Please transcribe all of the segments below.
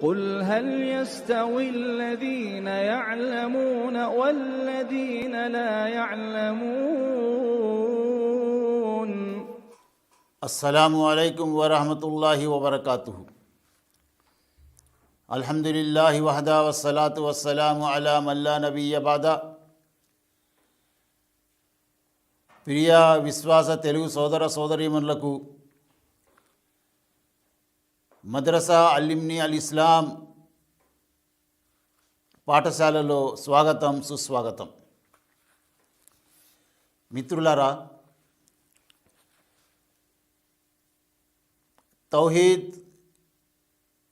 قل هل يستوي الذين يعلمون والذين لا يعلمون అస్సలాము అలైకుం వరహమతుల్లాహి వబర్కాతు అల్హమ్దులిల్లాహి వహదా వస్సలాతు వస్సలాము అలా మల్లా నబీయ బాద ప్రియ విశ్వాస తెలుగు సోదర సోదరీమణులకు మద్రసా అల్లిమ్ని అల్ ఇస్లాం పాఠశాలలో స్వాగతం సుస్వాగతం. మిత్రులారా తౌహీద్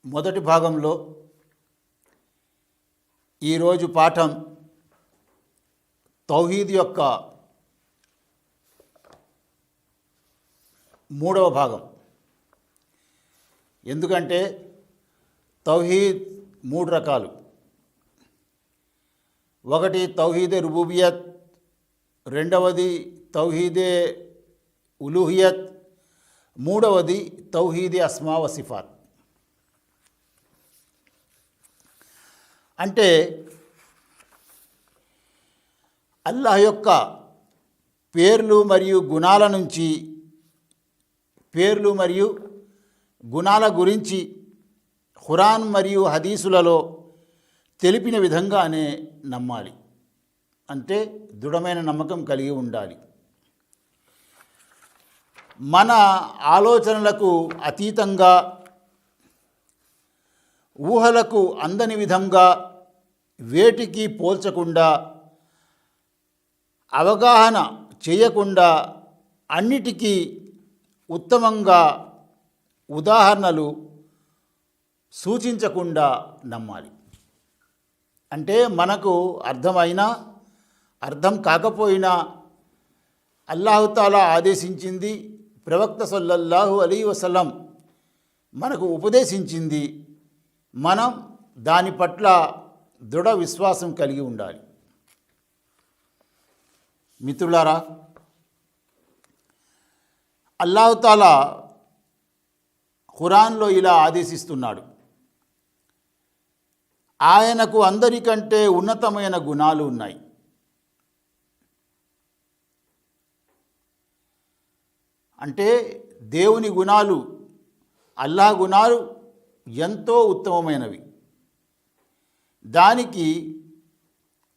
మొదటి భాగంలో ఈరోజు పాఠం తౌహీద్ యొక్క మూడవ భాగం. ఎందుకంటే తౌహీద్ మూడు రకాలు. ఒకటి తౌహీదే రుబూబియత్ రెండవది తౌహీదే ఉలూహియత్ మూడవది తౌహీదే అస్మా వసిఫాత్ అంటే అల్లాహ్ యొక్క పేర్లు మరియు గుణాల నుంచి పేర్లు మరియు గుణాల గురించి ఖురాన్ మరియు హదీసులలో తెలిపిన విధంగానే నమ్మాలి. అంటే దృఢమైన నమ్మకం కలిగి ఉండాలి. మన ఆలోచనలకు అతీతంగా ఊహలకు అందని విధంగా వేటికి పోల్చకుండా అవగాహన చేయకుండా అన్నిటికీ ఉత్తమంగా ఉదాహరణలు సూచించకుండా నమ్మాలి. అంటే మనకు అర్థమైనా అర్థం కాకపోయినా అల్లాహుతాలా ఆదేశించింది ప్రవక్త సల్లల్లాహు అలీ వసలం మనకు ఉపదేశించింది మనం దాని పట్ల దృఢ విశ్వాసం కలిగి ఉండాలి. మిత్రులారా అల్లాహుతాలా ఖురాన్లో ఇలా ఆదేశిస్తున్నాడు. ఆయనకు అందరికంటే ఉన్నతమైన గుణాలు ఉన్నాయి. అంటే దేవుని గుణాలు అల్లా గుణాలు ఎంతో ఉత్తమమైనవి. దానికి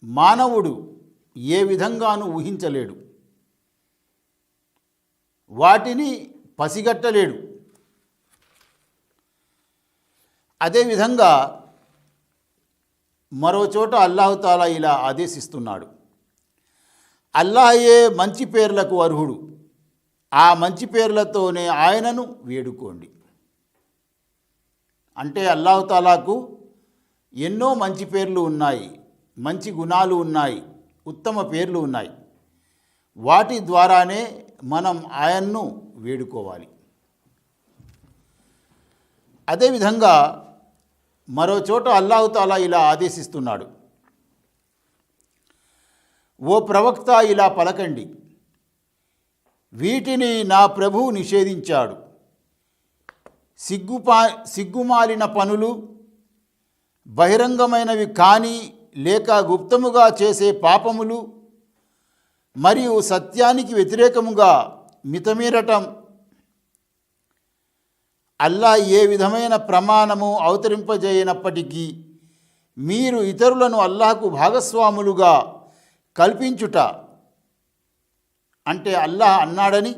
మానవుడు ఏ విధంగానూ ఊహించలేడు. వాటిని పసిగట్టలేడు. అదేవిధంగా మరో చోట అల్లాహుతాలా ఇలా ఆదేశిస్తున్నాడు. అల్లాహయే మంచి పేర్లకు అర్హుడు. ఆ మంచి పేర్లతోనే ఆయనను వేడుకోండి. అంటే అల్లాహతాలాకు ఎన్నో మంచి పేర్లు ఉన్నాయి మంచి గుణాలు ఉన్నాయి ఉత్తమ పేర్లు ఉన్నాయి. వాటి ద్వారానే మనం ఆయన్ను వేడుకోవాలి. అదేవిధంగా మరో చోట అల్లాహుతాలా ఇలా ఆదేశిస్తున్నాడు. ఓ ప్రవక్త ఇలా పలకండి. వీటిని నా ప్రభువు నిషేధించాడు. సిగ్గుపా సిగ్గుమాలిన పనులు బహిరంగమైనవి కానీ లేక గుప్తముగా చేసే పాపములు మరియు సత్యానికి వ్యతిరేకముగా మితమీరటం అల్లా ఏ విధమైన ప్రమాణము అవతరింపజేయనప్పటికీ మీరు ఇతరులను అల్లాహకు భాగస్వాములుగా కల్పించుట అంటే అల్లాహ్ అన్నాడని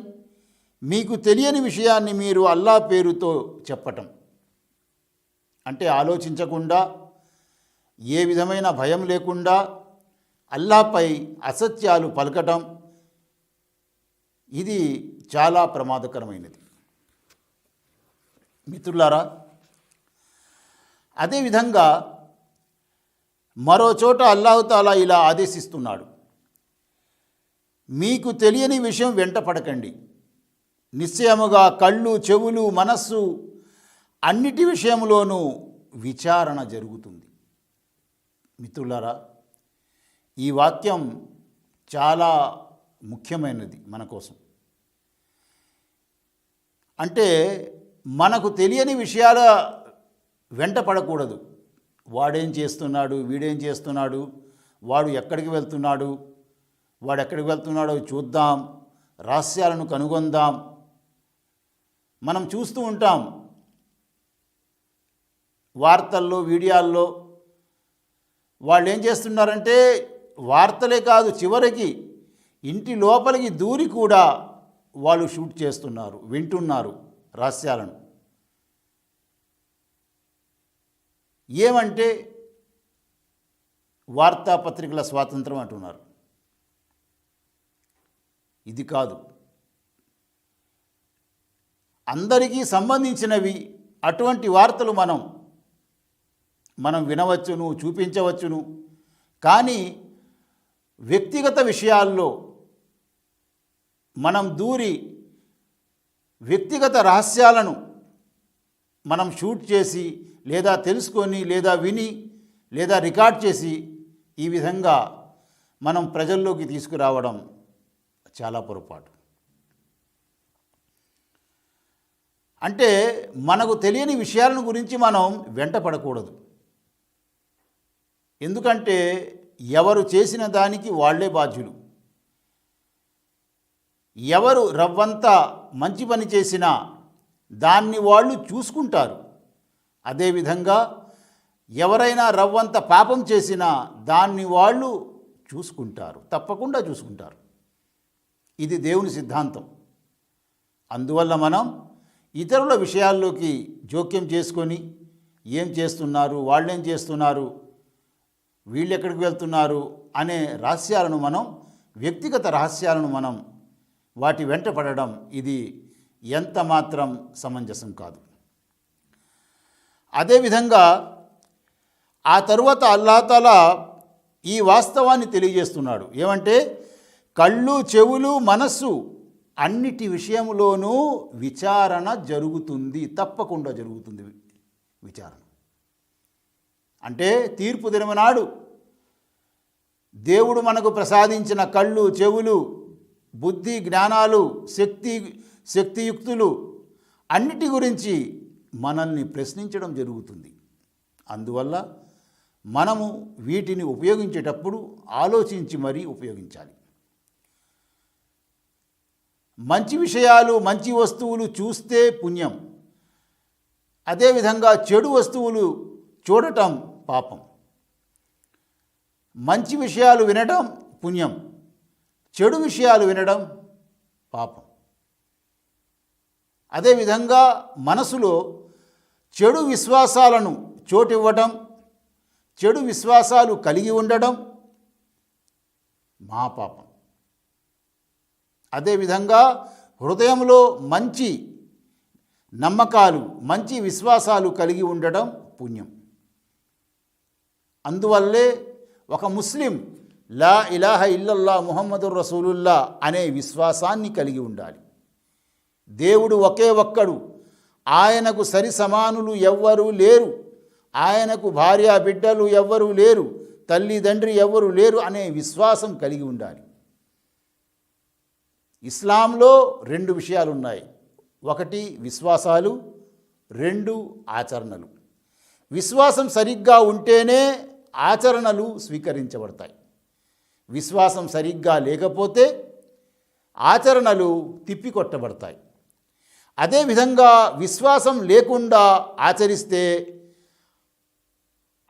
మీకు తెలియని విషయాన్ని మీరు అల్లా పేరుతో చెప్పటం. అంటే ఆలోచించకుండా ఏ విధమైన భయం లేకుండా అల్లాపై అసత్యాలు పలకటం ఇది చాలా ప్రమాదకరమైనది. మిత్రులారా అదేవిధంగా మరో చోట అల్లాహుతాలా ఇలా ఆదేశిస్తున్నాడు. మీకు తెలియని విషయం వెంట పడకండి నిశ్చయముగా కళ్ళు చెవులు మనస్సు అన్నిటి విషయంలోనూ విచారణ జరుగుతుంది. మిత్రులారా ఈ వాక్యం చాలా ముఖ్యమైనది మన కోసం. అంటే మనకు తెలియని విషయాల వెంట పడకూడదు. వాడేం చేస్తున్నాడు? వీడేం చేస్తున్నాడు? వాడు ఎక్కడికి వెళ్తున్నాడు? వాడు ఎక్కడికి వెళ్తున్నాడో చూద్దాం. రహస్యాలను కనుగొందాం. మనం చూస్తూ ఉంటాం. వార్తల్లో వీడియోల్లో వాళ్ళు ఏం చేస్తున్నారంటే వార్తలే కాదు చివరికి ఇంటి లోపలికి దూరి కూడా వాళ్ళు షూట్ చేస్తున్నారు వింటున్నారు. రహస్యాలను. ఏమంటే వార్తాపత్రికల స్వాతంత్రం అంటున్నారు. ఇది కాదు. అందరికీ సంబంధించినవి అటువంటి వార్తలు మనం మనం వినవచ్చును చూపించవచ్చును. కానీ వ్యక్తిగత విషయాల్లో మనం దూరి వ్యక్తిగత రహస్యాలను మనం షూట్ చేసి లేదా తెలుసుకొని లేదా విని లేదా రికార్డ్ చేసి ఈ విధంగా మనం ప్రజల్లోకి తీసుకురావడం చాలా పొరపాటు. అంటే మనకు తెలియని విషయాలను గురించి మనం వెంట పడకూడదు. ఎందుకంటే ఎవరు చేసిన దానికి వాళ్ళే బాధ్యులు. ఎవరు రవ్వంతా మంచి పని చేసినా దాన్ని వాళ్ళు చూసుకుంటారు. అదేవిధంగా ఎవరైనా రవ్వంత పాపం చేసినా దాన్ని వాళ్ళు చూసుకుంటారు. తప్పకుండా చూసుకుంటారు. ఇది దేవుని సిద్ధాంతం. అందువల్ల మనం ఇతరుల విషయాల్లోకి జోక్యం చేసుకొని ఏం చేస్తున్నారు వాళ్ళేం చేస్తున్నారు వీళ్ళు ఎక్కడికి వెళ్తున్నారు అనే రహస్యాలను మనం వ్యక్తిగత రహస్యాలను మనం వాటి వెంట పడడం ఇది ఎంత మాత్రం సమంజసం కాదు. అదేవిధంగా ఆ తరువాత అల్లాతల ఈ వాస్తవాన్ని తెలియజేస్తున్నాడు. ఏమంటే కళ్ళు చెవులు మనస్సు అన్నిటి విషయంలోనూ విచారణ జరుగుతుంది తప్పకుండా జరుగుతుంది విచారణ. అంటే తీర్పు దినమనాడు దేవుడు మనకు ప్రసాదించిన కళ్ళు చెవులు బుద్ధి జ్ఞానాలు శక్తి శక్తియుక్తులు అన్నిటి గురించి మనల్ని ప్రశ్నించడం జరుగుతుంది. అందువల్ల మనము వీటిని ఉపయోగించేటప్పుడు ఆలోచించి మరీ ఉపయోగించాలి. మంచి విషయాలు మంచి వస్తువులు చూస్తే పుణ్యం. అదేవిధంగా చెడు వస్తువులు చూడటం పాపం. మంచి విషయాలు వినటం పుణ్యం. చెడు విషయాలు వినడం పాపం. అదేవిధంగా మనసులో చెడు విశ్వాసాలను చోటివ్వటం చెడు విశ్వాసాలు కలిగి ఉండడం మా పాపం. అదేవిధంగా హృదయంలో మంచి నమ్మకాలు మంచి విశ్వాసాలు కలిగి ఉండడం పుణ్యం. అందువల్లే ఒక ముస్లిం లా ఇలాహ ఇల్లల్లా ముహమ్మదు రసూలుల్లా అనే విశ్వాసాన్ని కలిగి ఉండాలి. దేవుడు ఒకే ఒక్కడు. ఆయనకు సరి సమానులు ఎవ్వరూ లేరు. ఆయనకు భార్య బిడ్డలు ఎవ్వరూ లేరు. తల్లిదండ్రి ఎవ్వరూ లేరు అనే విశ్వాసం కలిగి ఉండాలి. ఇస్లాంలో రెండు విషయాలు ఉన్నాయి ఒకటి విశ్వాసాలు రెండు ఆచరణలు. విశ్వాసం సరిగ్గా ఉంటేనే ఆచరణలు స్వీకరించబడతాయి. విశ్వాసం సరిగ్గా లేకపోతే ఆచరణలు తిప్పికొట్టబడతాయి. అదేవిధంగా విశ్వాసం లేకుండా ఆచరిస్తే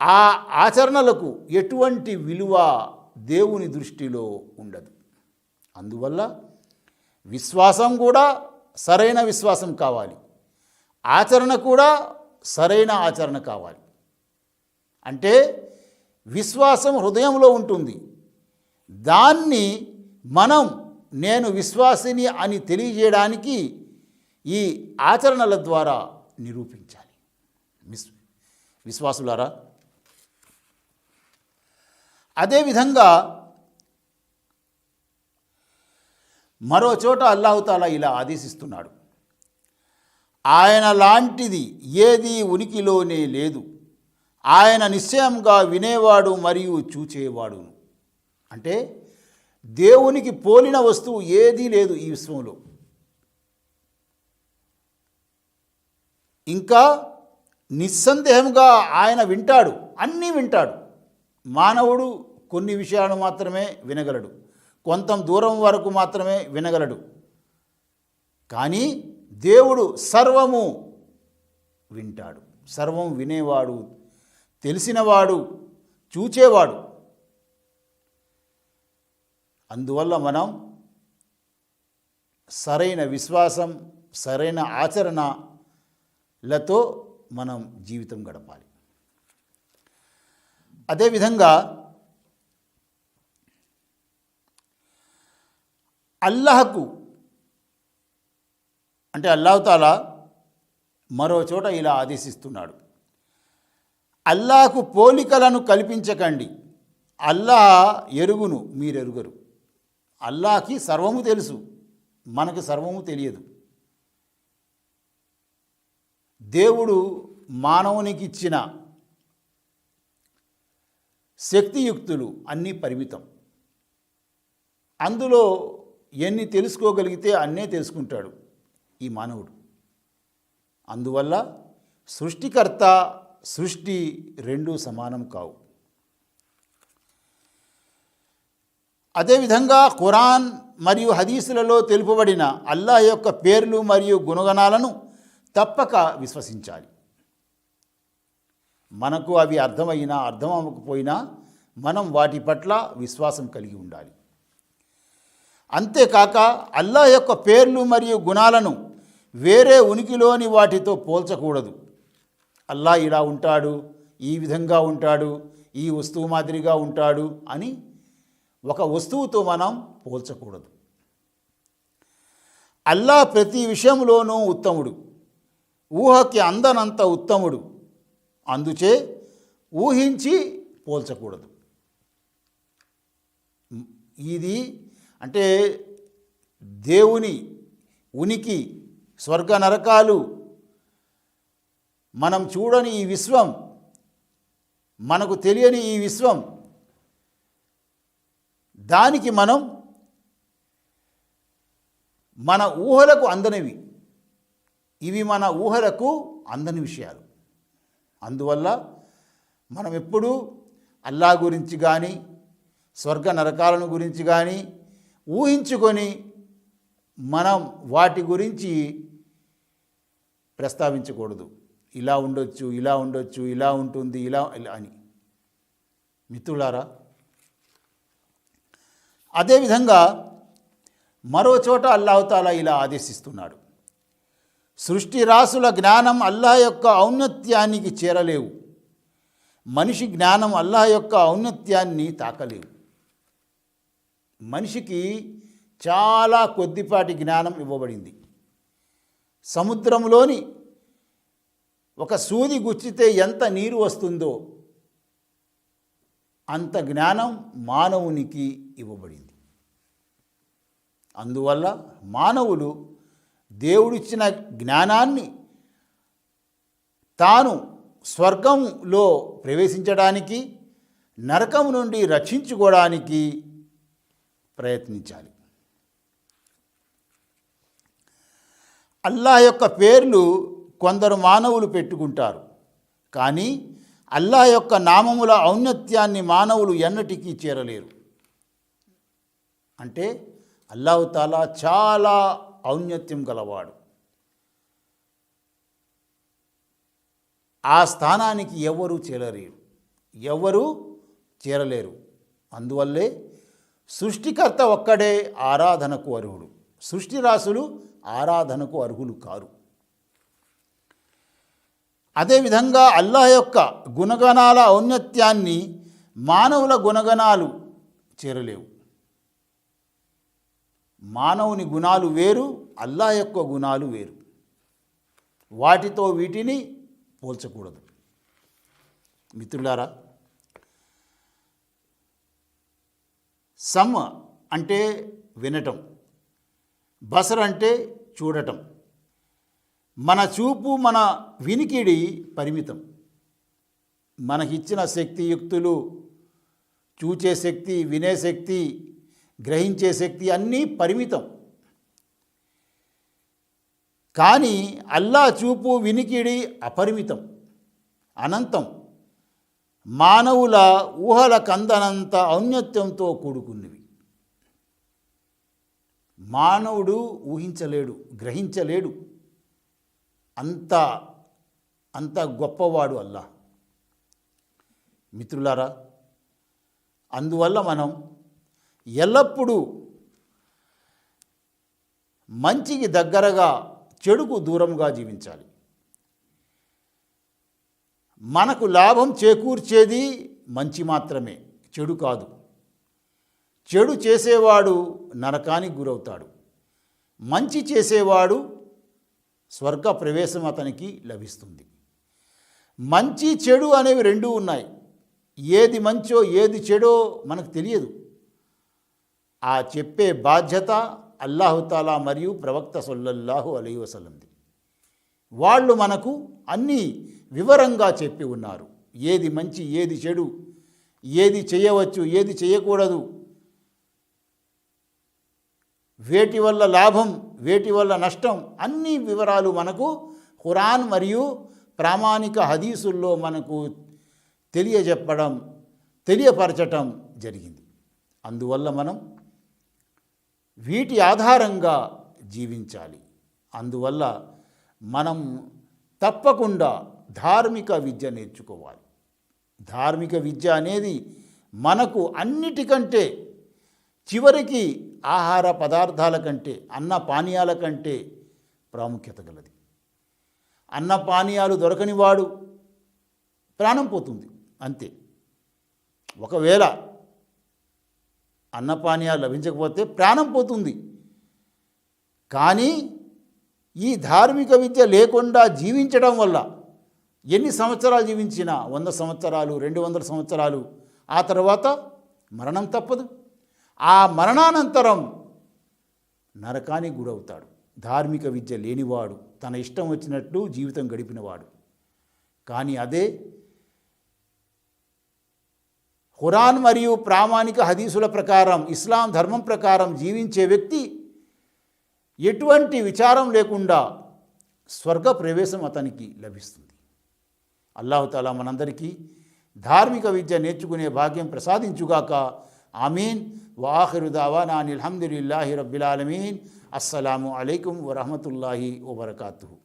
ఆ ఆచరణలకు ఎటువంటి విలువ దేవుని దృష్టిలో ఉండదు. అందువల్ల విశ్వాసం కూడా సరైన విశ్వాసం కావాలి. ఆచరణ కూడా సరైన ఆచరణ కావాలి. అంటే విశ్వాసం హృదయంలో ఉంటుంది. దాన్ని మనం నేను విశ్వాసిని అని తెలియజేయడానికి ఈ ఆచరణల ద్వారా నిరూపించాలి. విస్ విశ్వాసులారా అదేవిధంగా మరో చోట అల్లాహుతాలా ఇలా ఆదేశిస్తున్నాడు. ఆయన లాంటిది ఏది ఉనికిలోనే లేదు. ఆయన నిశ్చయంగా వినేవాడు మరియు చూచేవాడు అంటే దేవునికి పోలిన వస్తువు ఏదీ లేదు ఈ విశ్వంలో. ఇంకా నిస్సందేహంగా ఆయన వింటాడు అన్నీ వింటాడు. మానవుడు కొన్ని విషయాలు మాత్రమే వినగలడు. కొంత దూరం వరకు మాత్రమే వినగలడు. కానీ దేవుడు సర్వము వింటాడు. సర్వం వినేవాడు తెలిసినవాడు చూచేవాడు. అందువల్ల మనం సరైన విశ్వాసం సరైన ఆచరణలతో మనం జీవితం గడపాలి. అదేవిధంగా అల్లహకు అంటే అల్లాహతాలా మరో చోట ఇలా ఆదేశిస్తున్నాడు. అల్లాహకు పోలికలను కల్పించకండి. అల్లాహ్ ఎరుగును మీరెరుగరు. అల్లాకి సర్వము తెలుసు. మనకు సర్వము తెలియదు. దేవుడు మానవునికి ఇచ్చిన శక్తియుక్తులు అన్నీ పరిమితం. అందులో ఎన్ని తెలుసుకోగలిగితే అన్నే తెలుసుకుంటాడు ఈ మానవుడు. అందువల్ల సృష్టికర్త సృష్టి రెండూ సమానం కావు. అదేవిధంగా ఖురాన్ మరియు హదీసులలో తెలుపబడిన అల్లాహ్ యొక్క పేర్లు మరియు గుణగణాలను తప్పక విశ్వసించాలి. మనకు అవి అర్థమైనా అర్థం అవ్వకపోయినా మనం వాటి పట్ల విశ్వాసం కలిగి ఉండాలి. అంతేకాక అల్లాహ్ యొక్క పేర్లు మరియు గుణాలను వేరే ఉనికిలోని వాటితో పోల్చకూడదు. అల్లా ఇలా ఉంటాడు ఈ విధంగా ఉంటాడు ఈ వస్తువు మాదిరిగా ఉంటాడు అని ఒక వస్తువుతో మనం పోల్చకూడదు. అల్లా ప్రతి విషయంలోనూ ఉత్తముడు. ఊహకి అందనంత ఉత్తముడు. అందుచే ఊహించి పోల్చకూడదు. ఇది అంటే దేవుని ఉనికి స్వర్గ నరకాలు మనం చూడని ఈ విశ్వం మనకు తెలియని ఈ విశ్వం దానికి మనం మన ఊహలకు అందనివి. ఇవి మన ఊహలకు అందని విషయాలు. అందువల్ల మనం ఎప్పుడూ అల్లా గురించి కానీ స్వర్గ నరకాలను గురించి కానీ ఊహించుకొని మనం వాటి గురించి ప్రస్తావించకూడదు. ఇలా ఉండొచ్చు ఇలా ఉండొచ్చు ఇలా ఉంటుంది ఇలా ఇలా అని. మిత్రులారా అదేవిధంగా మరో చోట అల్లాహతాలా ఇలా ఆదేశిస్తున్నాడు. సృష్టి రాసుల జ్ఞానం అల్లాహ్ యొక్క ఔన్నత్యానికి చేరలేవు. మనిషి జ్ఞానం అల్లాహ్ యొక్క ఔన్నత్యాన్ని తాకలేవు. మనిషికి చాలా కొద్దిపాటి జ్ఞానం ఇవ్వబడింది. సముద్రంలోని ఒక సూది గుచ్చితే ఎంత నీరు వస్తుందో అంత జ్ఞానం మానవునికి ఇవ్వబడింది. అందువల్ల మానవులు దేవుడిచ్చిన జ్ఞానాన్ని తాను స్వర్గంలో ప్రవేశించడానికి నరకం నుండి రక్షించుకోవడానికి ప్రయత్నించాలి. అల్లా యొక్క పేర్లు కొందరు మానవులు పెట్టుకుంటారు. కానీ అల్లాహ్ యొక్క నామముల ఔన్నత్యాన్ని మానవులు ఎన్నటికీ చేరలేరు. అంటే అల్లావుతాలా చాలా ఔన్నత్యం గలవాడు. ఆ స్థానానికి ఎవరు చేరలేరు. ఎవరు చేరలేరు. అందువల్లే సృష్టికర్త ఒక్కడే ఆరాధనకు అర్హుడు. సృష్టి రాసులు ఆరాధనకు అర్హులు కారు. అదేవిధంగా అల్లాహ్ యొక్క గుణగణాల ఔన్నత్యాన్ని మానవుల గుణగణాలు చేరలేవు. మానవుని గుణాలు వేరు అల్లా యొక్క గుణాలు వేరు. వాటితో వీటిని పోల్చకూడదు. మిత్రులారా సమ్ అంటే వినటం బసర్ అంటే చూడటం. మన చూపు మన వినికిడి పరిమితం. మనకిచ్చిన శక్తియుక్తులు చూచే శక్తి వినే శక్తి గ్రహించే శక్తి అన్నీ పరిమితం. కానీ అల్లా చూపు వినికిడి అపరిమితం అనంతం. మానవుల ఊహల కందనంత ఔన్నత్యంతో కూడుకున్నవి. మానవుడు ఊహించలేడు గ్రహించలేడు. అంత అంత గొప్పవాడు అల్లా. మిత్రులారా అందువల్ల మనం ఎల్లప్పుడూ మంచికి దగ్గరగా చెడుకు దూరంగా జీవించాలి. మనకు లాభం చేకూర్చేది మంచి మాత్రమే చెడు కాదు. చెడు చేసేవాడు నరకానికి గురవుతాడు. మంచి చేసేవాడు స్వర్గ ప్రవేశం అతనికి లభిస్తుంది. మంచి చెడు అనేవి రెండూ ఉన్నాయి. ఏది మంచో ఏది చెడో మనకు తెలియదు. ఆ చెప్పే బాధ్యత అల్లాహుతాలా మరియు ప్రవక్త సొల్లల్లాహు అలీ వసలంది వాళ్ళు మనకు అన్నీ వివరంగా చెప్పి ఉన్నారు. ఏది మంచి ఏది చెడు ఏది చేయవచ్చు ఏది చేయకూడదు. వేటి వల్ల లాభం వేటి వల్ల నష్టం అన్ని వివరాలు మనకు ఖురాన్ మరియు ప్రామాణిక హదీసుల్లో మనకు తెలియజెప్పడం తెలియపరచటం జరిగింది. అందువల్ల మనం వీటి ఆధారంగా జీవించాలి. అందువల్ల మనం తప్పకుండా ధార్మిక విద్య నేర్చుకోవాలి. ధార్మిక విద్య అనేది మనకు అన్నిటికంటే చివరికి ఆహార పదార్థాల కంటే అన్న పానీయాల కంటే ప్రాముఖ్యత గలది. అన్న పానీయాలు దొరకని వాడు ప్రాణం పోతుంది అంతే. ఒకవేళ అన్నపానీయాలు లభించకపోతే ప్రాణం పోతుంది. కానీ ఈ ధార్మిక విద్య లేకుండా జీవించడం వల్ల ఎన్ని సంవత్సరాలు జీవించినా వంద సంవత్సరాలు రెండు వందల సంవత్సరాలు ఆ తర్వాత మరణం తప్పదు. ఆ మరణానంతరం నరకానికి గురవుతాడు. ధార్మిక విద్య లేనివాడు తన ఇష్టం వచ్చినట్లు జీవితం గడిపినవాడు. కానీ అదే ఖురాన్ మరియు ప్రామాణిక హదీసుల ప్రకారం ఇస్లాం ధర్మం ప్రకారం జీవించే వ్యక్తి ఎటువంటి విచారం లేకుండా స్వర్గ ప్రవేశం అతనికి లభిస్తుంది. అల్లాహుతాలా మనందరికీ ధార్మిక విద్య నేర్చుకునే భాగ్యం ప్రసాదించుగాక. ఆమీన్. వాఖిరు దావానా అల్హమ్దులిల్లాహి రబ్బిలాలమీన్ అస్సలం అస్సలాము అలైకుం వరహమతుల్లాహి వబర్కాతుహు.